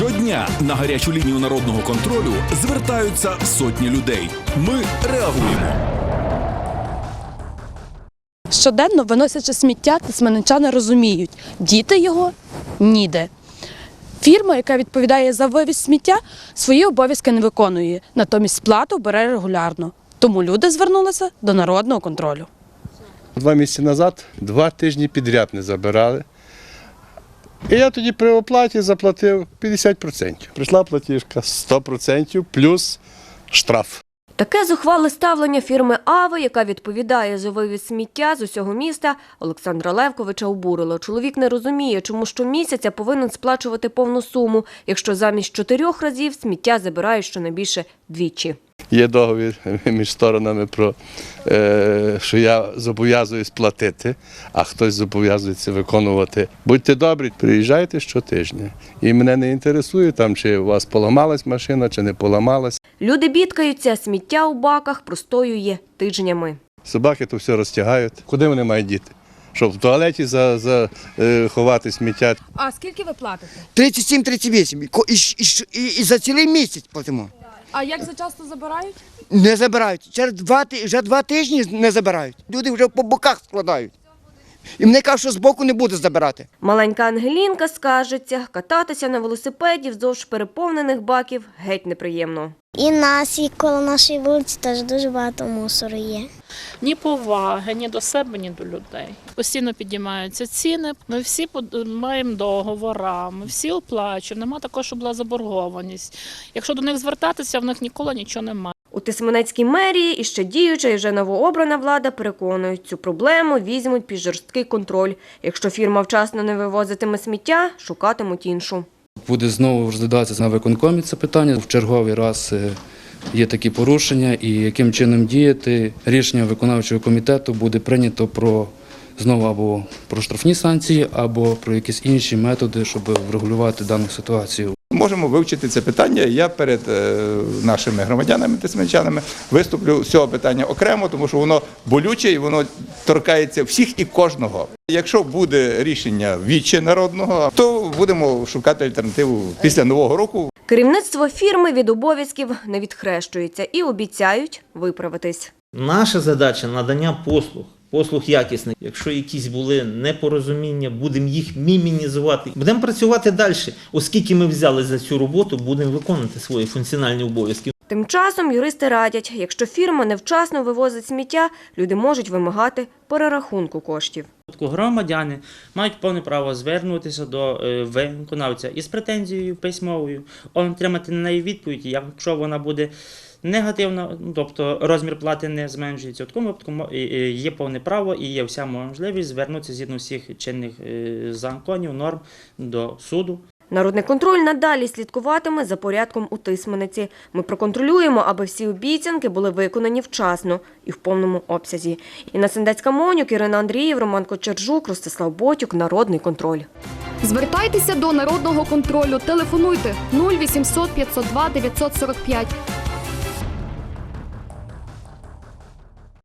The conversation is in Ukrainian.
Щодня на гарячу лінію народного контролю звертаються сотні людей. Ми реагуємо. Щоденно виносячи сміття, тисменичани розуміють, діти його ніде. Фірма, яка відповідає за вивіз сміття, свої обов'язки не виконує, натомість сплату бере регулярно. Тому люди звернулися до народного контролю. Два місяці назад два тижні підряд не забирали. І я тоді при оплаті заплатив 50%. Прийшла платіжка 100% плюс штраф. Таке зухвале ставлення фірми Ави, яка відповідає за вивіз сміття з усього міста, Олександра Левковича обурило. Чоловік не розуміє, чому щомісяця повинен сплачувати повну суму, якщо замість чотирьох разів сміття забирають щонайбільше двічі. Є договір між сторонами про е, що я зобов'язуюсь платити, а хтось зобов'язується виконувати. Будьте добрі, приїжджайте щотижня. І мене не інтересує там, чи у вас поламалась машина, чи не поламалась. Люди бідкаються, сміття у баках простоює тижнями. Собаки то все розтягають. Куди вони мають діти? Щоб в туалеті за, за, е, ховати сміття. А скільки ви платите? 37-38. Ко- І, і, і, і за цілий місяць платимо. А як за часто забирають? Не забирають. Через два, ти- вже два тижні не забирають. Люди вже по боках складають. І мені кажуть, що з боку не буде забирати. Маленька Ангелінка скажеться, кататися на велосипеді вздовж переповнених баків геть неприємно. І нас, і коло нашої вулиці теж дуже багато мусору є. ні поваги, ні до себе, ні до людей. Постійно підіймаються ціни. Ми всі маємо договори, ми всі оплачуємо. Нема такого, щоб була заборгованість. Якщо до них звертатися, в них ніколи нічого немає. У Тисменецькій мерії і ще діюча і вже новообрана влада переконують, цю проблему візьмуть під жорсткий контроль. Якщо фірма вчасно не вивозитиме сміття, шукатимуть іншу. Буде знову розглядатися на виконкомі це питання. В черговий раз е, є такі порушення, і яким чином діяти. Рішення виконавчого комітету буде прийнято про знову або про штрафні санкції, або про якісь інші методи, щоб врегулювати дану ситуацію. Можемо вивчити це питання. Я перед е, нашими громадянами тисменчанами виступлю з цього питання окремо, тому що воно болюче і воно торкається всіх і кожного. Якщо буде рішення віче народного, то будемо шукати альтернативу після нового року. Керівництво фірми від обов'язків не відхрещується і обіцяють виправитись. Наша задача надання послуг, послуг якісних. Якщо якісь були непорозуміння, будемо їх мінімізувати. Будемо працювати далі, оскільки ми взяли за цю роботу, будемо виконувати свої функціональні обов'язки. Тим часом юристи радять, якщо фірма невчасно вивозить сміття, люди можуть вимагати перерахунку коштів. Громадяни мають повне право звернутися до е, виконавця із претензією письмовою, отримати на неї відповідь. Якщо вона буде негативна, ну, тобто розмір плати не зменшується, в такому випадку є повне право і є вся можливість звернутися згідно всіх чинних е, законів, норм до суду. Народний контроль надалі слідкуватиме за порядком у Тисмениці. Ми проконтролюємо, аби всі обіцянки були виконані вчасно і в повному обсязі. Інна Сендецька Монюк, Ірина Андріїв, Роман Кочержук, Ростислав Ботюк. Народний контроль. Звертайтеся до народного контролю. Телефонуйте 0800 502 945